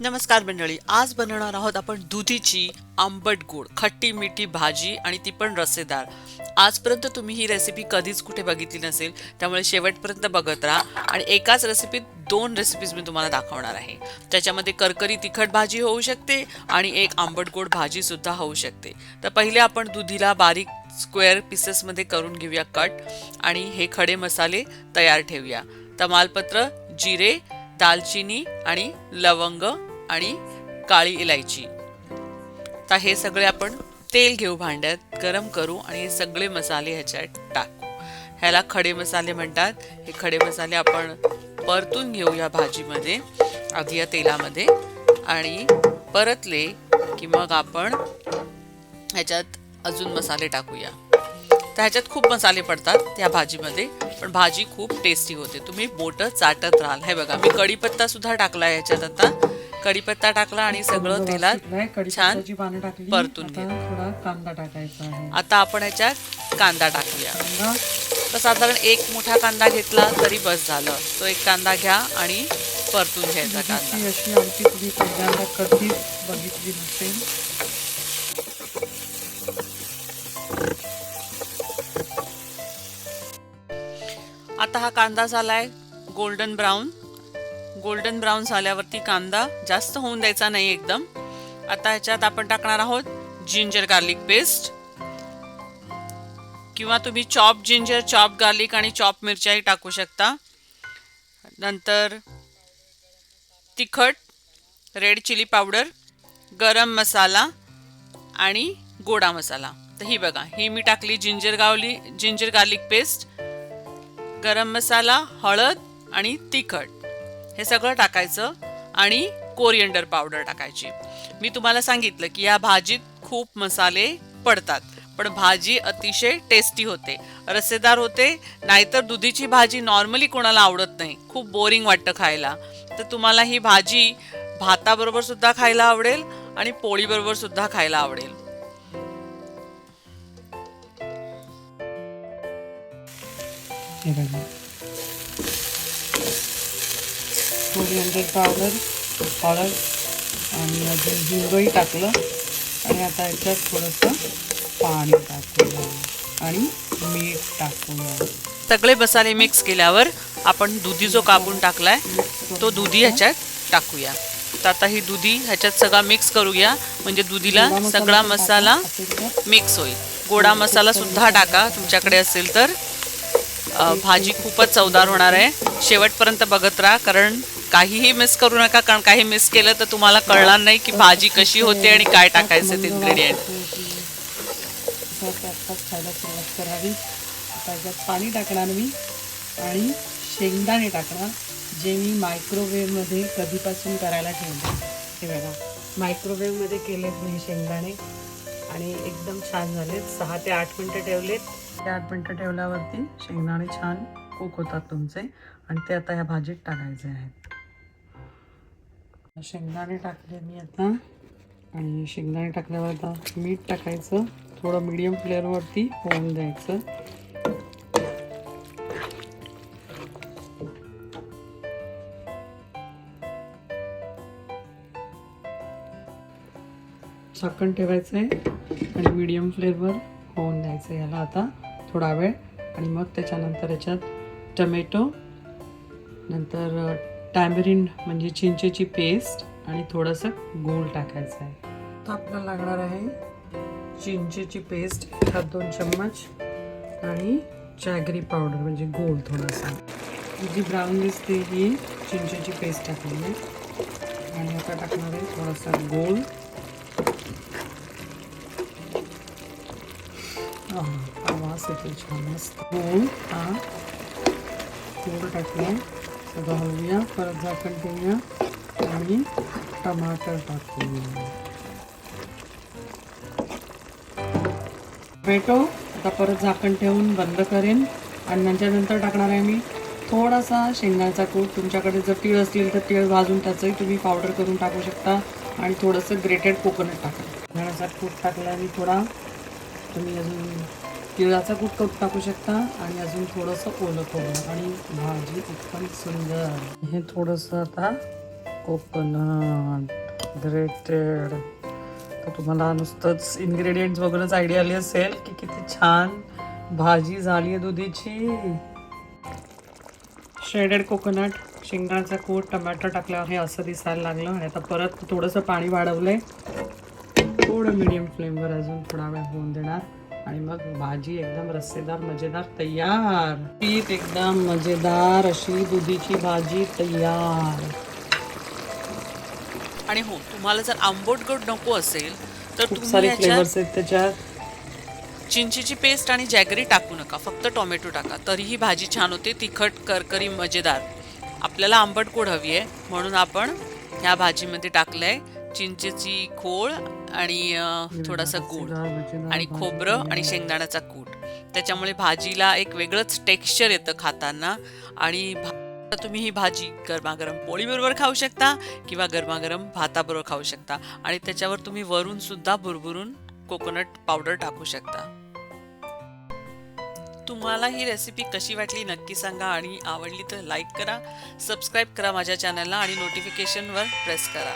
नमस्कार मंडळी आज बनवणार आहोत आपण दुधीची आंबट गोड खट्टी मिठी भाजी आणि ती पण रसेदार. आजपर्यंत तुम्ही ही रेसिपी कधीच कुठे बघितली नसेल त्यामुळे शेवटपर्यंत बघत राहा आणि एकाच रेसिपीत दोन रेसिपीज मी तुम्हाला दाखवणार आहे. त्याच्यामध्ये करकरी तिखट भाजी होऊ शकते आणि एक आंबट गोड भाजी सुद्धा होऊ शकते. तर पहिले आपण दुधीला बारीक स्क्वेअर पीसेसमध्ये करून घेऊया कट आणि हे खडे मसाले तयार ठेवूया. तमालपत्र जिरे दालचिनी आणि लवंग आणि काळी इलायची. तर हे सगळे आपण तेल घेऊ भांड्यात गरम करू आणि हे सगळे मसाले ह्याच्यात टाकू. ह्याला खडे मसाले म्हणतात. हे खडे मसाले आपण परतून घेऊ या भाजीमध्ये आधी या तेलामध्ये. आणि परतले की मग आपण ह्याच्यात अजून मसाले टाकूया. तर ह्याच्यात खूप मसाले पडतात त्या भाजीमध्ये पण भाजी खूप टेस्टी होते. तुम्ही बोटं चाटत राहाल. हे बघा मी कढीपत्ता सुद्धा टाकला ह्याच्यात आता. कढीपत्ता टाकला आणि सगळं तेलात छान परतून आता घे थोडा कांदा टाकायचा आता आपण ह्याच्यात कांदा टाकूया. तर साधारण एक मोठा कांदा घेतला तरी बस झालं. तो एक कांदा घ्या आणि परतून घ्यायचा कांदा. अशी आमची तुम्ही पहिल्यांदा कधीच बघितली नसेल. आता हा कांदा झालाय गोल्डन ब्राऊन. गोल्डन ब्राऊन झाल्यावरती कांदा जास्त होऊन द्यायचा नाही एकदम. आता ह्याच्यात आपण टाकणार आहोत जिंजर गार्लिक पेस्ट किंवा तुम्ही चॉप जिंजर चॉप गार्लिक आणि चॉप मिरच्याही टाकू शकता. नंतर तिखट रेड चिली पावडर गरम मसाला आणि गोडा मसाला. तर ही बघा ही मी टाकली जिंजर गावली ginger garlic paste garam masala हळद आणि तिखट. हे सगळं टाकायचं आणि कोरिएंडर पावडर टाकायची. मी तुम्हाला सांगितलं की या भाजीत खूप मसाले पडतात पण भाजी अतिशय टेस्टी होते रस्सेदार होते नाहीतर दुधीची भाजी नॉर्मली कोणाला आवडत नाही खूप बोरिंग वाटतं खायला. तर तुम्हाला ही भाजी भाताबरोबर सुद्धा खायला आवडेल आणि पोळीबरोबर सुद्धा खायला आवडेल. हे कोरिअंडर पावडर हळद आणि अजून हिंगही टाकलं. आणि आता याच्यात थोडंसं पाणी टाकूया आणि मीठ टाकूया. सगळे मसाले मिक्स केल्यावर आपण दुधी जो कापून टाकलाय तो दुधी ह्याच्यात टाकूया. तर आता ही दुधी ह्याच्यात सगळा मिक्स करूया. म्हणजे दुधीला सगळा मसाला. मिक्स होईल. गोडा मसाला सुद्धा टाका. तुमच्याकडे असेल तर भाजी खूपच चवदार होणार आहे. शेवटपर्यंत बघत राहा कारण काहीही मिस करू नका कारण काही मिस केलं तर तुम्हाला कळणार नाही की भाजी कशी होते आणि काय टाकायचं ते इन्ग्रेडियंट खायला सुरुवात करावी त्याच्यात पाणी टाकणार मी आणि शेंगदाणे टाकणार जे मी मायक्रोवेव्हमध्ये कधीपासून करायला ठेवले. हे बघा मायक्रोवेव्हमध्ये केलेत मी शेंगदाणे आणि एकदम छान झालेत. सहा ते आठ मिनटं ठेवलेत. ते आठ मिनटं ठेवल्यावरती शेंगदाणे छान कुक होतात तुमचे आणि ते आता ह्या भाजीत टाकायचे आहेत. शेंगदाणे टाकले मी आता. आणि शेंगदाणे टाकल्यावर आता मीठ टाकायचं. थोडं मीडियम फ्लेअरवरती होऊन द्यायचं. झाकण ठेवायचं आहे आणि मीडियम फ्लेअरवर होऊन द्यायचं याला आता थोडा वेळ. आणि मग त्याच्यानंतर याच्यात टमॅटो नंतर टॅमरिन म्हणजे चिंचेची पेस्ट आणि थोडंसं गूळ टाकायचं आहे. आता आपल्याला लागणार आहे चिंचेची पेस्ट एखाद दोन चम्मच आणि जॅगरी पावडर म्हणजे गोल थोडासा. जी ब्राऊन दिसते ही चिंचेची पेस्ट टाकली आहे. आणि आता टाकणार आहे थोडासा गोल आवाज येतो छान मस्त. गोल हा गोल टाकला घालूया. परत झाकण ठेवूया. आणि टमाटर टाकूया. टोमॅटो आता परत झाकण ठेवून बंद करेन. आणि नंतर टाकणार आहे मी थोडासा शेंगाचा कूट. तुमच्याकडे जर तीळ असतील तर तीळ भाजून त्याचंही तुम्ही पावडर करून टाकू शकता. आणि थोडंसं ग्रेटेड कोकोनट टाका. शेंगदाण्याचा कूट टाकला आणि थोडा तुम्ही अजून तिळाचा कूट टाकू शकता आणि अजून थोडंसं ओलं खोबरं आणि भाजी एकदम सुंदर. हे थोडंसं आता कोकोनट ग्रेटेड तर तुम्हाला नुसतंच इन्ग्रेडियंट्स बघूनच आयडिया आली असेल की किती छान भाजी झाली आहे दुधीची. श्रेडेड कोकोनट शेंगदाण्याचा कूट टमॅटो टाकल्यावर हे असं दिसायला लागलं आणि आता परत थोडंसं पाणी वाढवलं आहे थोडं मिडियम फ्लेमवर अजून थोडा वेळ होऊन देणार. आणि मग भाजी एकदम रस्सेदार मजेदार तयार. पीठ एकदम मजेदार अशी दुधीची भाजी तयार. आणि हो तुम्हाला जर आंबट गोड नको असेल तर खूप तुम्ही सारे याच्यात फ्लेवर्स आहेत त्याच्यात. चिंचेची पेस्ट आणि जॅगरी टाकू नका फक्त टोमॅटो टाका. तरीही भाजी छान होते तिखट करकरी मजेदार. आपल्याला आंबट गोड हवी आहे म्हणून आपण ह्या भाजीमध्ये टाकलंय चिंचेची खोळ आणि थोडासा गूळ आणि खोबरं आणि शेंगदाण्याचा कूट. त्याच्यामुळे भाजीला एक वेगळंच टेक्स्चर येतं खाताना आणि तुम्ही ही भाजी गरमागरम पोळीबरोबर खाऊ शकता किंवा गरमागरम भाताबरोबर खाऊ शकता. आणि त्याच्यावर तुम्ही वरून सुद्धा भुरभुरून कोकोनट पावडर टाकू शकता. तुम्हाला ही रेसिपी कशी वाटली नक्की सांगा आणि आवडली तर लाईक करा सबस्क्राईब करा माझ्या चॅनलला आणि नोटिफिकेशनवर प्रेस करा.